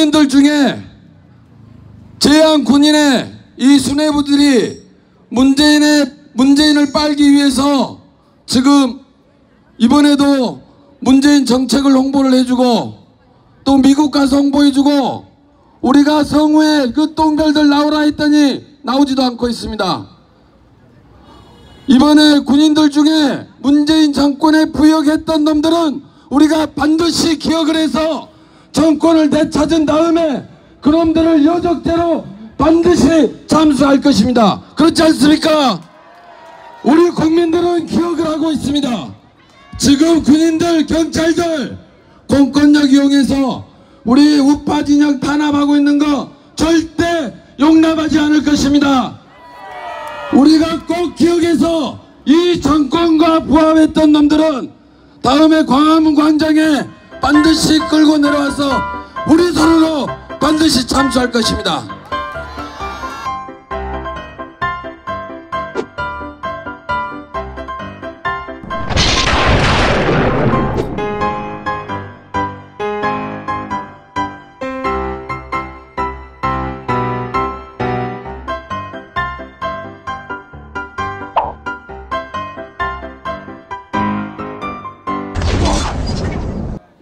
군인들 중에 제한 군인의 이 수뇌부들이 문재인의 문재인을 빨기 위해서 지금 이번에도 문재인 정책을 홍보를 해주고 또 미국 가서 홍보해주고 우리가 성우에 그 똥별들 나오라 했더니 나오지도 않고 있습니다. 이번에 군인들 중에 문재인 정권에 부역했던 놈들은 우리가 반드시 기억을 해서 정권을 되찾은 다음에 그놈들을 여적대로 반드시 잠수할 것입니다. 그렇지 않습니까? 우리 국민들은 기억을 하고 있습니다. 지금 군인들, 경찰들 공권력 이용해서 우리 우파 진영 탄압하고 있는 거 절대 용납하지 않을 것입니다. 우리가 꼭 기억해서 이 정권과 부합했던 놈들은 다음에 광화문 광장에 반드시 끌고 내려와서 우리 손으로 반드시 참수할 것입니다.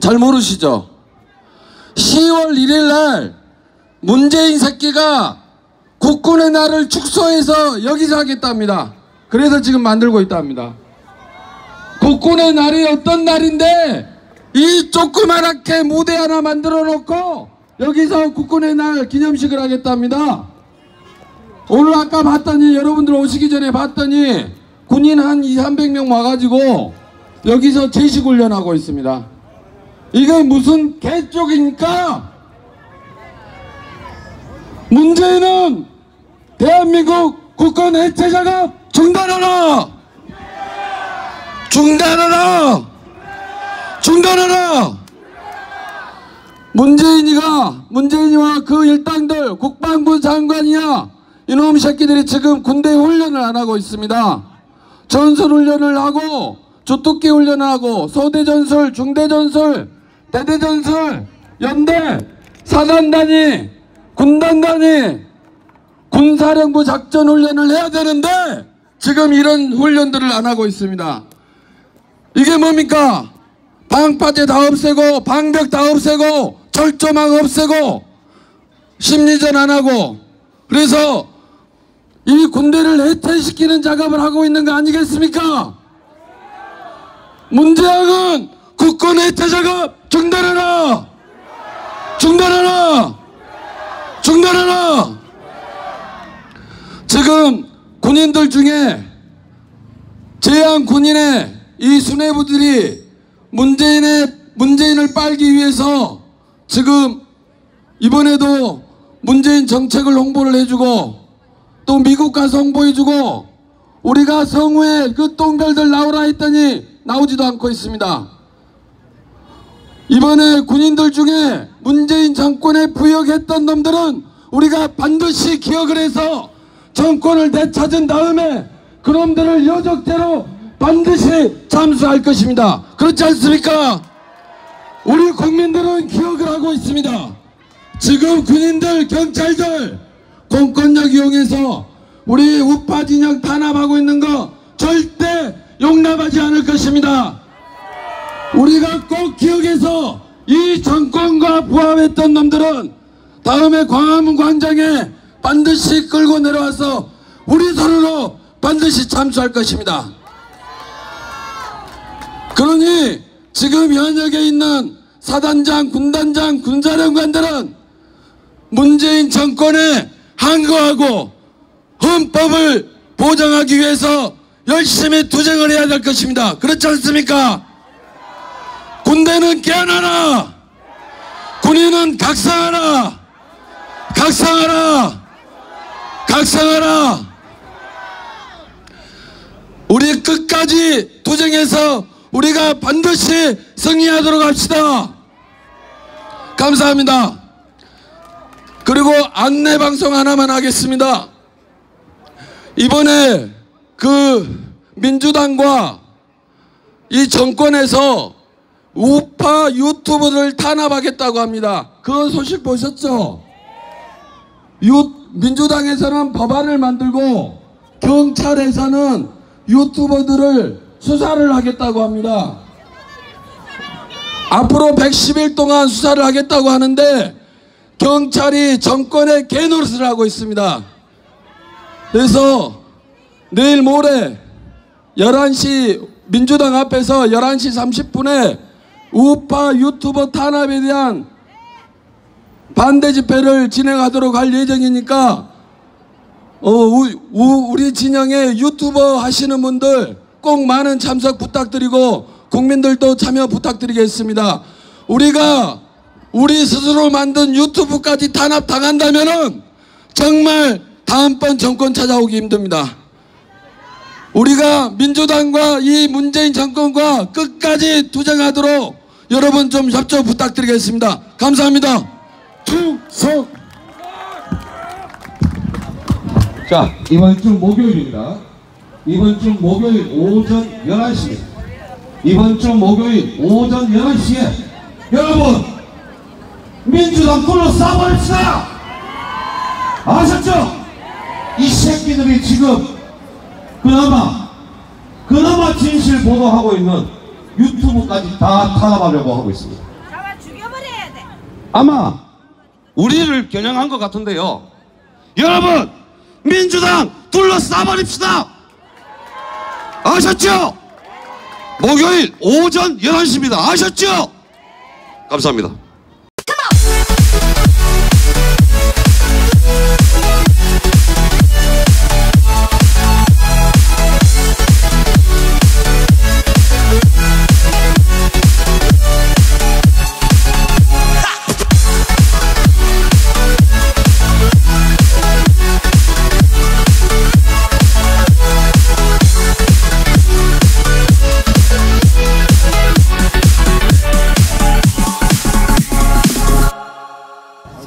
잘 모르시죠? 10월 1일 날 문재인 새끼가 국군의 날을 축소해서 여기서 하겠답니다. 그래서 지금 만들고 있답니다. 국군의 날이 어떤 날인데 이 조그만하게 무대 하나 만들어 놓고 여기서 국군의 날 기념식을 하겠답니다. 오늘 아까 봤더니 여러분들 오시기 전에 봤더니 군인 한 2, 300명 와가지고 여기서 제식 훈련하고 있습니다. 이게 무슨 개쪽입니까? 문재인은 대한민국 국권 해체 작업 중단하라! 중단하라! 중단하라! 문재인이가 문재인이와 그 일당들 국방부 장관이야 이놈 새끼들이 지금 군대 훈련을 안 하고 있습니다. 전술 훈련을 하고 주특기 훈련을 하고 소대 전술, 중대 전술, 대대 전술, 연대, 사단단이, 군단단이 군사령부 작전 훈련을 해야 되는데 지금 이런 훈련들을 안 하고 있습니다. 이게 뭡니까? 방파제 다 없애고 방벽 다 없애고 철조망 없애고 심리전 안 하고 그래서 이 군대를 해체시키는 작업을 하고 있는 거 아니겠습니까? 문재학은 국권 해체 작업 중단하라! 중단하라! 중단하라! 지금 군인들 중에 제한 군인의 이 수뇌부들이 문재인의 문재인을 빨기 위해서 지금 이번에도 문재인 정책을 홍보를 해주고 또 미국 가서 홍보해주고 우리가 성우에 그 똥별들 나오라 했더니 나오지도 않고 있습니다. 이번에 군인들 중에 문재인 정권에 부역했던 놈들은 우리가 반드시 기억을 해서 정권을 되찾은 다음에 그놈들을 여적대로 반드시 잠수할 것입니다. 그렇지 않습니까? 우리 국민들은 기억을 하고 있습니다. 지금 군인들, 경찰들 공권력 이용해서 우리 우파 진영 탄압하고 있는 거 절대 용납하지 않을 것입니다. 우리가 꼭 기억해서 이 정권과 부합했던 놈들은 다음에 광화문 광장에 반드시 끌고 내려와서 우리 손으로 반드시 참수할 것입니다. 그러니 지금 현역에 있는 사단장, 군단장, 군사령관들은 문재인 정권에 항거하고 헌법을 보장하기 위해서 열심히 투쟁을 해야 될 것입니다. 그렇지 않습니까? 군대는 깨어나라! 군인은 각성하라! 각성하라! 각성하라! 우리 끝까지 투쟁해서 우리가 반드시 승리하도록 합시다. 감사합니다. 그리고 안내 방송 하나만 하겠습니다. 이번에 그 민주당과 이 정권에서 우파 유튜브를 탄압하겠다고 합니다. 그 소식 보셨죠? 유, 민주당에서는 법안을 만들고 경찰에서는 유튜버들을 수사를 하겠다고 합니다. 앞으로 110일 동안 수사를 하겠다고 하는데 경찰이 정권의 개노릇을 하고 있습니다. 그래서 내일 모레 11시 민주당 앞에서 11시 30분에 우파 유튜버 탄압에 대한 반대 집회를 진행하도록 할 예정이니까 어, 우, 우, 우리 진영의 유튜버 하시는 분들 꼭 많은 참석 부탁드리고 국민들도 참여 부탁드리겠습니다. 우리가 우리 스스로 만든 유튜브까지 탄압당한다면 은 정말 다음번 정권 찾아오기 힘듭니다. 우리가 민주당과 이 문재인 정권과 끝까지 투쟁하도록 여러분 좀 협조 부탁드리겠습니다. 감사합니다. 충성! 자, 이번 주 목요일입니다. 이번 주 목요일 오전 11시. 이번 주 목요일 오전 11시에 여러분, 민주당 둘러싸버립시다! 아셨죠? 이 새끼들이 지금 그나마, 그나마 진실 보도하고 있는 유튜브까지 다 탄압하려고 하고 있습니다. 잡아 죽여버려야 돼. 아마 우리를 겨냥한 것 같은데요. 여러분, 민주당 둘러싸버립시다. 아셨죠? 목요일 오전 11시입니다. 아셨죠? 감사합니다.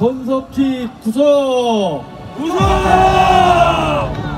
손석희 구속! 구속!